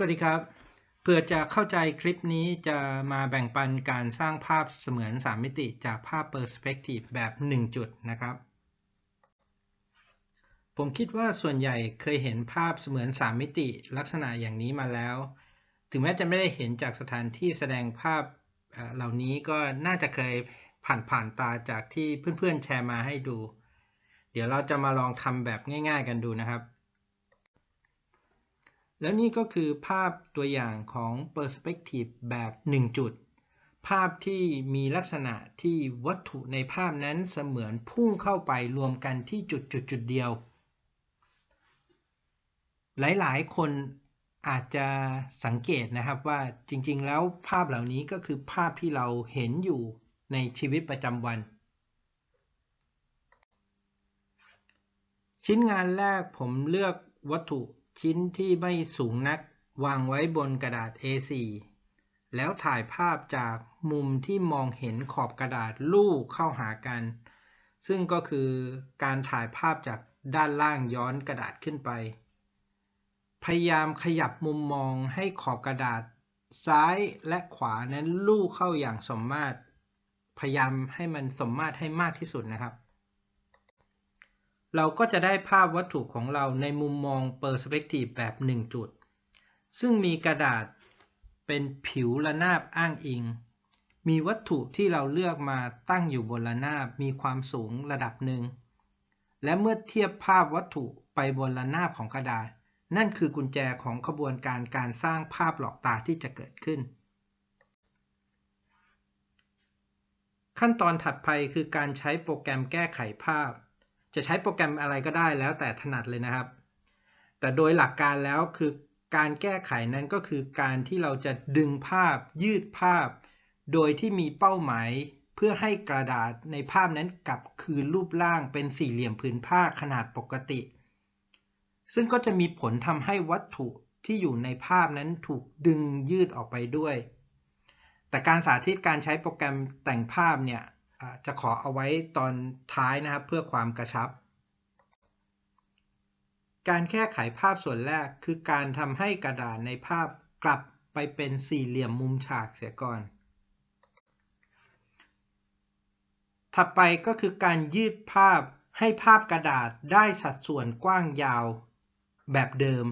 สวัสดีครับ เพื่อจะเข้าใจคลิปนี้จะมาแบ่งปันการสร้างภาพเสมือน 3 มิติจากภาพ Perspective แบบ 1 จุดนะครับ ผมคิดว่าส่วนใหญ่เคยเห็นภาพเสมือน 3 มิติลักษณะอย่างนี้มาแล้ว ถึงแม้จะไม่ได้เห็นจากสถานที่แสดงภาพเหล่านี้ก็น่าจะเคยผ่านผ่านตาจากที่เพื่อนๆแชร์มาให้ดู เดี๋ยวเราจะมาลองทำแบบง่าย ๆ กันดูนะครับ แล้วนี่ก็คือภาพตัวอย่างของ Perspective แบบ 1 จุด ภาพที่มีลักษณะที่วัตถุในภาพนั้นเสมือนพุ่งเข้าไปรวมกันที่จุดจุดจุดเดียว หลายๆ คนอาจจะสังเกตนะครับว่าจริงๆ แล้วภาพเหล่านี้ก็คือภาพที่เราเห็นอยู่ในชีวิตประจำวัน ชิ้นงานแรกผมเลือกวัตถุ ชิ้นที่ไม่สูงนักวางไว้บนกระดาษ A4 แล้วถ่ายภาพจากมุมที่มองเห็นขอบกระดาษลู่เข้าหากัน ซึ่งก็คือการถ่ายภาพจากด้านล่างย้อนกระดาษขึ้นไป พยายามขยับมุมมองให้ขอบกระดาษ ซ้ายและขวานั้นลู่เข้าอย่างสมมาตร พยายามให้มันสมมาตรให้มากที่สุดนะครับ เราก็จะได้ภาพวัตถุของเราในมุมมอง Perspective แบบ 1 จุด ซึ่งมีกระดาษเป็นผิวระนาบอ้างอิง มีวัตถุที่เราเลือกมาตั้งอยู่บนระนาบมีความสูงระดับหนึ่ง และเมื่อเทียบภาพวัตถุไปบนระนาบของกระดาษ นั่นคือกุญแจของขบวนการการสร้างภาพหลอกตาที่จะเกิดขึ้น ขั้นตอนถัดไปคือการใช้โปรแกรมแก้ไขภาพ จะใช้โปรแกรมอะไรก็ได้แล้วแต่ถนัดเลยนะครับ แต่โดยหลักการแล้วคือการแก้ไขนั้นก็คือการที่เราจะดึงภาพยืดภาพ โดยที่มีเป้าหมาย เพื่อให้กระดาษในภาพนั้นกลับคืนรูปร่างเป็นสี่เหลี่ยมผืนผ้าขนาดปกติ ซึ่งก็จะมีผลทำให้วัตถุที่อยู่ในภาพนั้นถูกดึงยืดออกไปด้วย แต่การสาธิตการใช้โปรแกรมแต่งภาพเนี่ย จะขอเอาไว้ตอนท้ายนะครับเพื่อความกระชับ การแก้ไขภาพส่วนแรกคือการทำให้กระดาษในภาพกลับไปเป็นสี่เหลี่ยมมุมฉากเสียก่อน ถัดไปก็คือการยืดภาพให้ภาพกระดาษได้สัดส่วนกว้างยาวแบบเดิม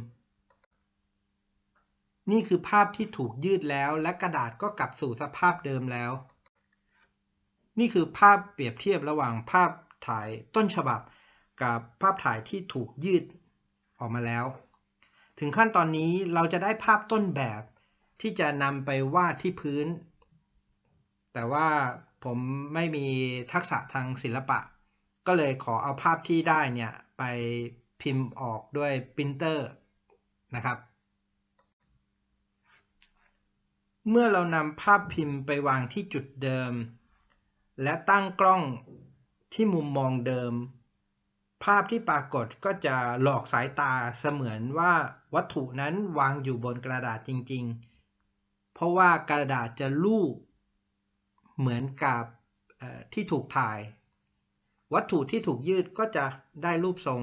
นี่คือภาพที่ถูกยืดแล้วและกระดาษก็กลับสู่สภาพเดิมแล้ว นี่คือภาพเปรียบเทียบระหว่างภาพถ่ายต้นฉบับ กับภาพถ่ายที่ถูกยืดออกมาแล้ว ถึงขั้นตอนนี้เราจะได้ภาพต้นแบบที่จะนำไปวาดที่พื้น แต่ว่าผมไม่มีทักษะทางศิลปะ ก็เลยขอเอาภาพที่ได้เนี่ยไปพิมพ์ออกด้วยปรินเตอร์นะครับ เมื่อเรานำภาพพิมพ์ไปวางที่จุดเดิม และตั้งกล้องที่มุมมองเดิม ภาพที่ปรากฏก็จะหลอกสายตาเสมือนว่าวัตถุนั้นวางอยู่บนกระดาษจริง ๆ เพราะว่ากระดาษจะลูกเหมือนกับที่ถูกถ่าย วัตถุที่ถูกยืดก็จะได้รูปทรง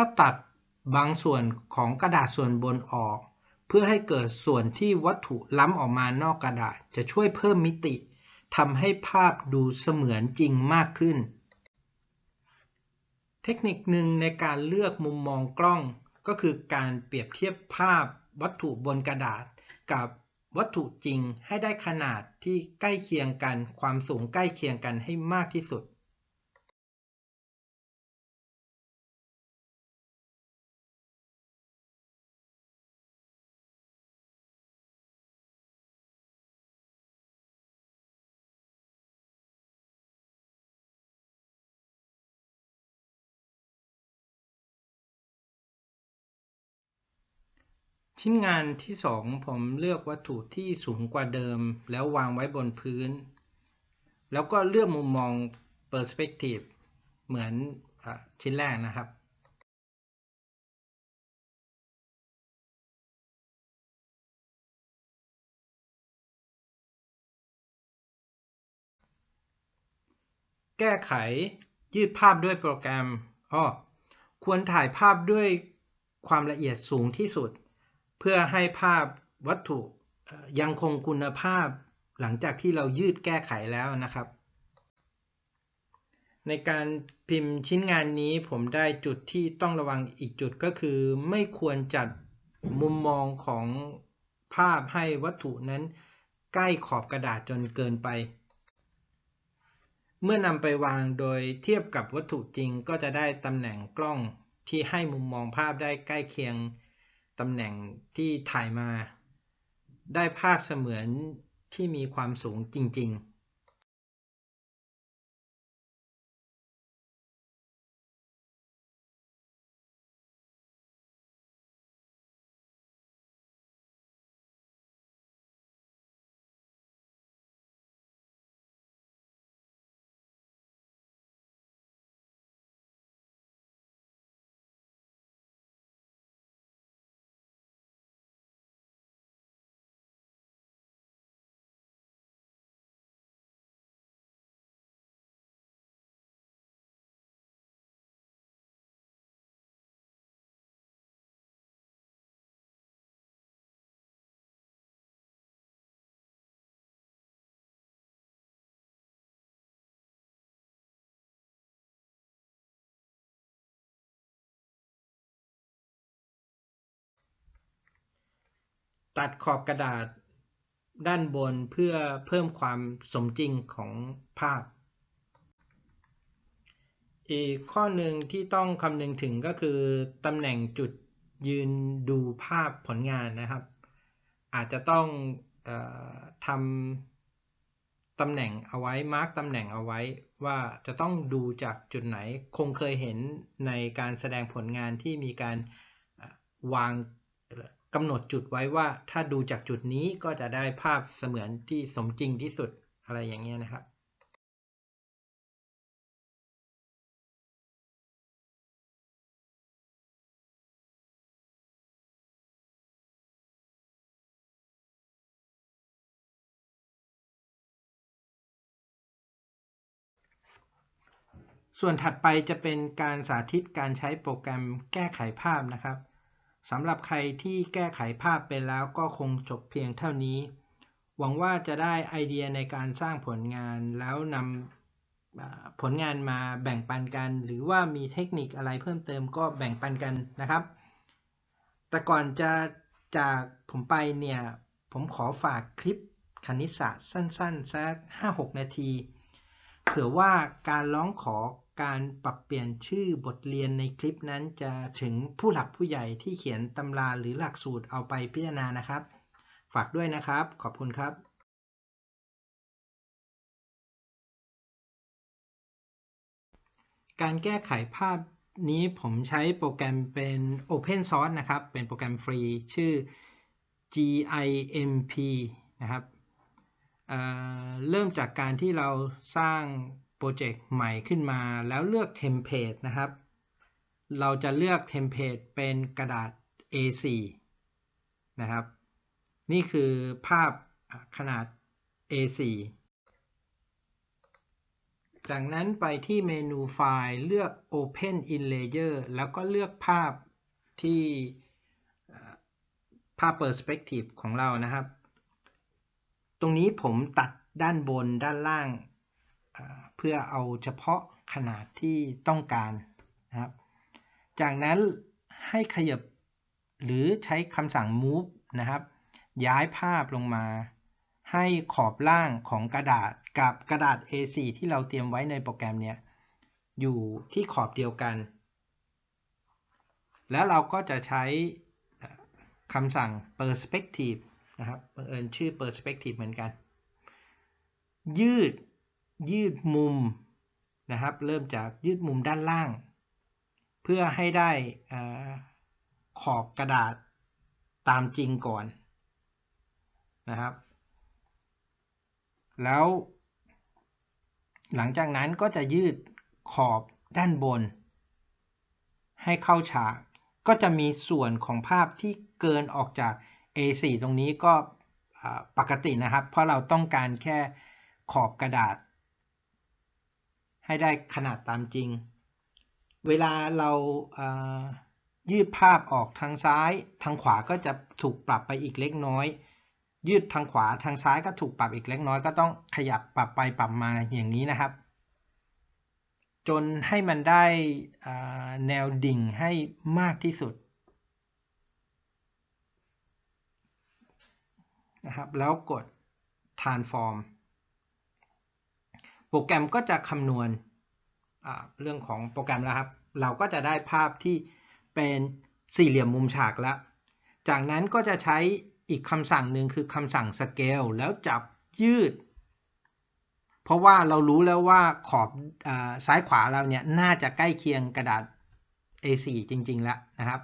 ถ้าตัดบางส่วนของกระดาษส่วนบนออก เพื่อให้เกิดส่วนที่วัตถุล้ำออกมานอกกระดาษจะช่วยเพิ่มมิติทำให้ภาพดูเสมือนจริงมากขึ้น เทคนิคหนึ่งในการเลือกมุมมองกล้อง ก็คือการเปรียบเทียบภาพวัตถุบนกระดาษ กับวัตถุจริงให้ได้ขนาดที่ใกล้เคียงกัน ความสูงใกล้เคียงกันให้มากที่สุด ชิ้นงานที่สองผมเลือกวัตถุที่สูงกว่าเดิม แล้ววางไว้บนพื้น แล้วก็เลือกมุมมอง perspective เหมือนอชิ้นแรกนะครับ แก้ไขยืดภาพด้วยโปรแกรมอ้อควรถ่ายภาพด้วยความละเอียดสูงที่สุด เพื่อให้ภาพวัตถุยังคงคุณภาพหลังจากที่เรายืดแก้ไขแล้วนะครับ ในการพิมพ์ชิ้นงานนี้ผมได้จุดที่ต้องระวังอีกจุดก็คือ ไม่ควรจัดมุมมองของภาพให้วัตถุนั้น ใกล้ขอบกระดาษจนเกินไป เมื่อนำไปวางโดยเทียบกับวัตถุจริงก็จะได้ตำแหน่งกล้องที่ให้มุมมองภาพได้ใกล้เคียง ตำแหน่งที่ถ่ายมา ได้ภาพเสมือนที่มีความสูงจริง ๆ ตัดขอบกระดาษด้านบนเพื่อเพิ่มความสมจริงของภาพ อีกข้อหนึ่งที่ต้องคำนึงถึงก็คือตำแหน่งจุดยืนดูภาพผลงานนะครับ อาจจะต้องออทำตำแหน่งเอาไว้มาร์กตำแหน่งเอาไว้ ว่าจะต้องดูจากจุดไหนคงเคยเห็นในการแสดงผลงานที่มีการวาง กำหนดจุดไว้ว่าถ้าดูจากจุดนี้ก็จะได้ภาพเสมือนที่สมจริงที่สุดอะไรอย่างเงี้ยนะครับ ส่วนถัดไปจะเป็นการสาธิตการใช้โปรแกรมแก้ไขภาพนะครับ สำหรับใครที่แก้ไขภาพไปแล้วก็คงจบเพียงเท่านี้ หวังว่าจะได้ไอเดียในการสร้างผลงานแล้วนำผลงานมาแบ่งปันกัน หรือว่ามีเทคนิคอะไรเพิ่มเติมก็แบ่งปันกันนะครับ แต่ก่อนจะจากผมไปเนี่ย ผมขอฝากคลิปคณิตศาสตร์สั้นๆสัก5-6 นาที เผื่อว่าการร้องขอ การปรับเปลี่ยนชื่อบทเรียนในคลิปนั้นจะถึงผู้หลักผู้ใหญ่ที่เขียนตำราหรือหลักสูตรเอาไปพิจารณานะครับ ฝากด้วยนะครับ ขอบคุณครับการแก้ไขภาพนี้ผมใช้โปรแกรมเป็น Open Source นะครับ เป็นโปรแกรมฟรีชื่อ GIMP นะครับเเริ่มจากการที่เราสร้าง โปรเจกต์ใหม่ขึ้นมาแล้วเลือกเทมเพลตนะครับ เราจะเลือกเทมเพลตเป็นกระดาษ A4 นะครับ นี่คือภาพขนาด A4 จากนั้นไปที่เมนูไฟล์เลือก Open in Layer แล้วก็เลือกภาพที่ภาพ Perspective ของเรานะครับ ตรงนี้ผมตัดด้านบนด้านล่าง เพื่อเอาเฉพาะขนาดที่ต้องการนะครับ จากนั้นให้ขยับหรือใช้คำสั่ง move นะครับ ย้ายภาพลงมาให้ขอบล่างของกระดาษกับกระดาษ A4 ที่เราเตรียมไว้ในโปรแกรมเนี่ยอยู่ที่ขอบเดียวกัน แล้วเราก็จะใช้คำสั่ง perspective นะครับบังเอิญชื่อ perspective เหมือนกัน ยืด ยืดมุมนะครับ เริ่มจากยืดมุมด้านล่าง เพื่อให้ได้ขอบกระดาษตามจริงก่อนนะครับ แล้ว หลังจากนั้นก็จะยืดขอบด้านบน ให้เข้าฉาก ก็จะมีส่วนของภาพที่เกินออกจาก A4 ตรงนี้ก็ปกตินะครับ เพราะเราต้องการแค่ขอบกระดาษ ให้ได้ขนาดตามจริง เวลาเรายืดภาพออกทางซ้าย ทางขวาก็จะถูกปรับไปอีกเล็กน้อย ยืดทางขวาทางซ้ายก็ถูกปรับอีกเล็กน้อย ก็ต้องขยับปรับไปปรับมาอย่างนี้นะครับ จนให้มันได้แนวดิ่งให้มากที่สุดนะครับแล้วกด transform โปรแกรมก็จะคำนวณเรื่องของโปรแกรมแล้วครับ เราก็จะได้ภาพที่เป็นสี่เหลี่ยมมุมฉากแล้ว จากนั้นก็จะใช้อีกคำสั่งหนึ่งคือคำสั่ง scale แล้วจับยืด เพราะว่าเรารู้แล้วว่าขอบอซ้ายขวาเราเนี่ยน่าจะใกล้เคียงกระดาษ A4 จริง ๆ แล้วนะครับ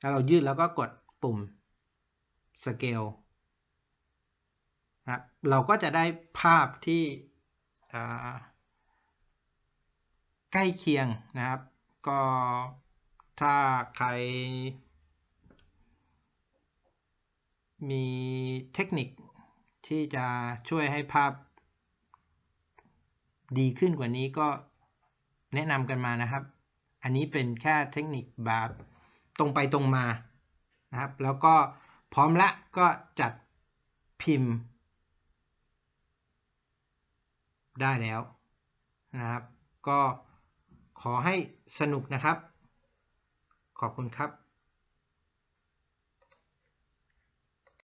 แล้วเรายืดแล้วก็กดปุ่ม scale นะครับเราก็จะได้ภาพที่ ใกล้เคียงนะครับ ก็ถ้าใคร มีเทคนิคที่จะช่วยให้ภาพดีขึ้นกว่านี้ก็แนะนำกันมานะครับ อันนี้เป็นแค่เทคนิคแบบตรงไปตรงมานะครับ แล้วก็พร้อมละก็จัดพิมพ์ ได้แล้วนะครับ ก็ขอให้สนุกนะครับ ขอบคุณครับ